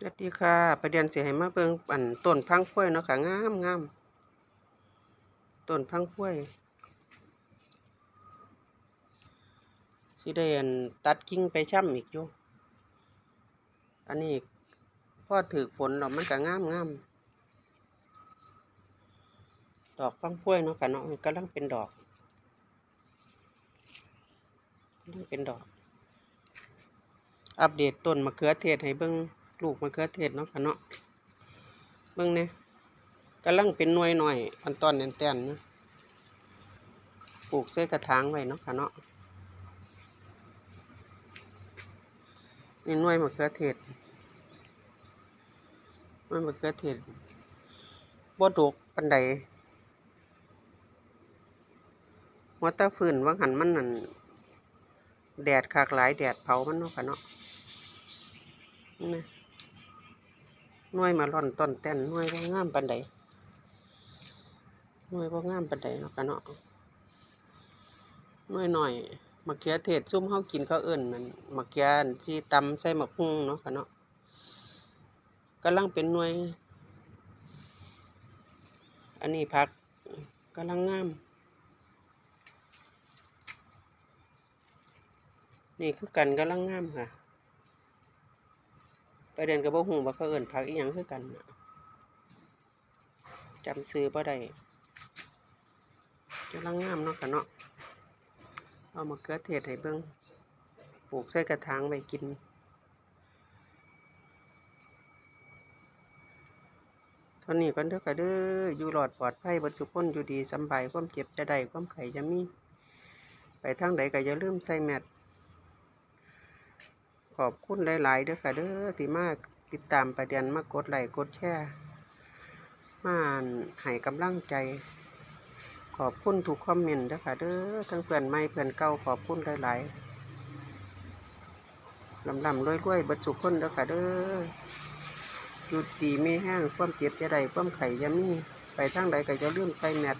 สวัสดีค่ะ ประเด็นเสิให้มาเบิ่งอันต้นพังพ้วยเนาะค่ะงามงามต้นพังพ้วยสิได้อันตัดกิ่งไปช่ำอีกอยู่อันนี้พอถือฝนแล้วมันก็งามงามดอกพังพ้วยเนาะค่ะเนาะกำลังเป็นดอกกำลังเป็นดอก อัปเดตต้นมะเขือเทศให้เบิ่ง ลูกมะเขือเทศเนาะค่ะเนาะเบิ่งเนี่ยกำลังเป็นหน่วยหน่อยอันตอนแน่นแตนๆนะปลูกใส่กระถางไว้เนาะค่ะเนาะนี่หน่วยมะเขือเทศหน่วยมะเขือเทศบ่ดกปานใดหัวตาฟืนว่าหันมันนั่นแดดคากหลายแดดเผามันเนาะค่ะเนาะนี่ น่วยมาร่อนต้นแต้นหน่วยบ่งามปานใดหน่วยบ่งามปานใดเนาะกะเนาะหน่วยหน่อยมะเขือเทศซุ่มเฮากินเขาวเอิ้นนั่นมะเขืออันที่ตำใส่หมกฮุ่งเนาะกะเนาะกำลังเป็นหน่วย อันนี้ผักกำลังงาม นี่คือกันกำลังงามค่ะ ไปเดินกับบ่ฮู้ว่าเขาเอิ้นผักอีหยังคือกันจำชื่อบ่ได้กำลังงามเนาะค่ะเนาะเอามะเขือเทศให้เบิ่งปลูกใส่กระถางไว้กินเท่านี้ก่อนเด้อค่ะเด้ออยู่รอดปลอดภัยเบ่ทุกคนอยู่ดีสบายความเจ็บจะได้ความไข้จะมี ไปทางใดก็อย่าลืมใส่แมส ขอบคุณหลาย ๆ เด้อค่ะ เด้อที่มาติดตามประเด็นมากดไลค์กดแชร์มาให้กำลังใจ ขอบคุณทุกคอมเมนต์เด้อค่ะ เด้อทั้งเพื่อนใหม่เพื่อนเก่าขอบคุณหลาย ๆลำลำรวยๆเบิดสุคนเด้อค่ะ เด้อหยุดดีไม่แห้งความเจ็บจะได้ความไข่ยามีไปทางใดก็จะเลืมใส่แมส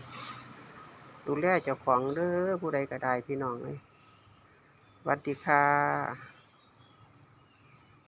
ดูแลเจ้าของเด้อผู้ใดก็ได้พี่น้องเลยสวัสดีค่ะ